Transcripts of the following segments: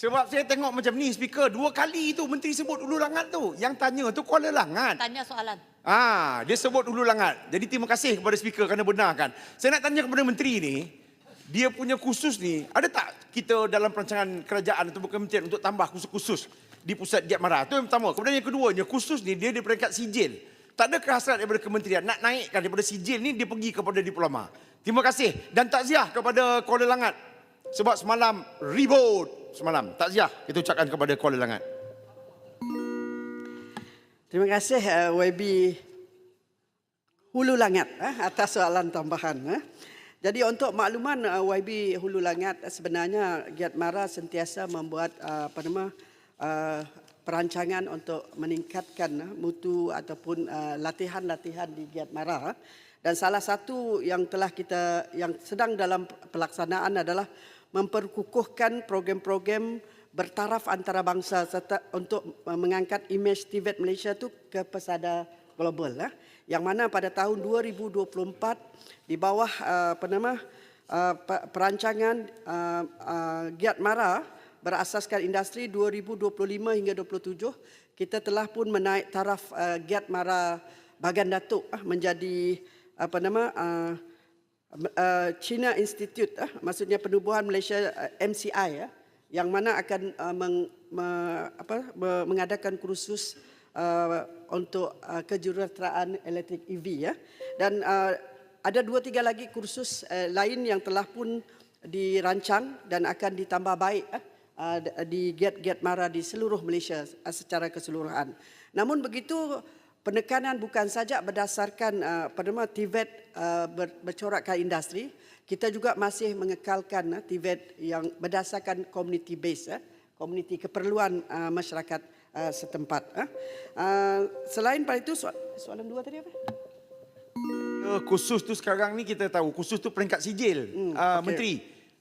Sebab saya tengok macam ni speaker dua kali tu menteri sebut Hulu Langat tu. Yang tanya tu Kuala Langat. Tanya soalan. Ah, dia sebut Hulu Langat. Jadi terima kasih kepada speaker kerana benarkan. Saya nak tanya kepada menteri ni, dia punya khusus ni, ada tak kita dalam perancangan kerajaan atau kementerian untuk tambah khusus-khusus di pusat Giat Mara? Itu yang pertama. Kemudian yang keduanya, khusus ni dia di peringkat sijil. Tak ada kehasrat daripada kementerian nak naikkan daripada sijil ni dia pergi kepada diploma. Terima kasih dan takziah kepada Kuala Langat. Sebab semalam ribut semalam. Takziah kita ucapkan kepada Kuala Langat. Terima kasih uh, YB Hulu Langat eh, atas soalan tambahan. Eh. Jadi untuk makluman uh, YB Hulu Langat eh, sebenarnya Giat Mara sentiasa membuat uh, apa nama uh, perancangan untuk meningkatkan uh, mutu ataupun uh, latihan-latihan di Giat Mara. Dan salah satu yang telah kita yang sedang dalam pelaksanaan adalah memperkukuhkan program-program bertaraf antarabangsa serta untuk uh, mengangkat imej TVET Malaysia tu ke pesada global lah. Yang mana pada tahun 2024 di bawah uh, apa nama pe- perancangan Giat Mara berasaskan industri 2025 hingga 27 kita telah pun menaik taraf Giat Mara Bagan Datuk menjadi apa nama uh, China Institute uh, maksudnya penubuhan Malaysia uh, MCI ya yang mana akan meng, me, apa, me, mengadakan kursus uh, untuk uh, kejuruteraan elektrik EV ya dan uh, ada dua tiga lagi kursus uh, lain yang telah pun dirancang dan akan ditambah baik uh, di Get-Get Mara di seluruh Malaysia uh, secara keseluruhan. Namun begitu penekanan bukan saja berdasarkan uh, pada nama TVET uh, ber, bercorak ke industri, kita juga masih mengekalkan uh, TVET yang berdasarkan community base, uh, community keperluan uh, masyarakat uh, setempat. Uh. Uh, selain pada itu, soal, soalan dua tadi apa? Uh, khusus tu sekarang ni kita tahu khusus tu peringkat sijil hmm, uh, okey. menteri.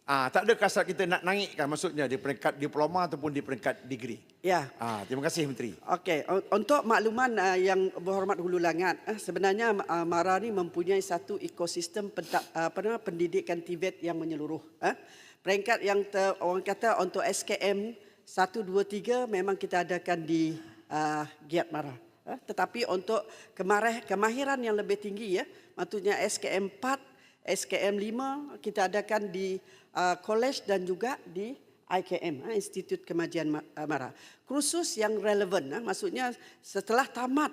Ah tak ada kasar kita nak naikkan maksudnya di peringkat diploma ataupun di peringkat degree. Ya. Ah terima kasih menteri. Okey, Un- untuk makluman uh, yang berhormat Hulu Langat, uh, sebenarnya uh, Mara ni mempunyai satu ekosistem penta, uh, apa nama pendidikan TVET yang menyeluruh. Uh. Peringkat yang ter, orang kata untuk SKM 1 2 3 memang kita adakan di uh, Giat Mara. Uh, tetapi untuk kemarah, kemahiran yang lebih tinggi ya, maksudnya SKM 4, SKM 5 kita adakan di uh, college dan juga di IKM, ha, Institut Kemajuan Ma- uh, Mara. Kursus yang relevan, maksudnya setelah tamat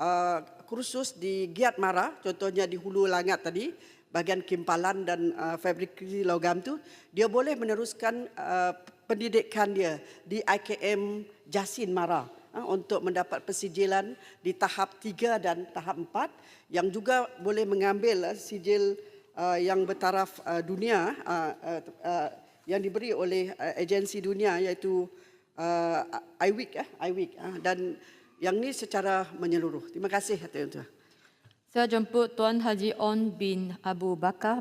uh, kursus di Giat Mara, contohnya di Hulu Langat tadi, bagian kimpalan dan uh, fabrikasi logam tu, dia boleh meneruskan uh, pendidikan dia di IKM Jasin Mara untuk mendapat persijilan di tahap 3 dan tahap 4 yang juga boleh mengambil uh, sijil uh, yang bertaraf dunia yang diberi oleh agensi dunia iaitu IWIC IWIC dan yang ni secara menyeluruh. Terima kasih tuan-tuan. Saya jemput Tuan Haji On bin Abu Bakar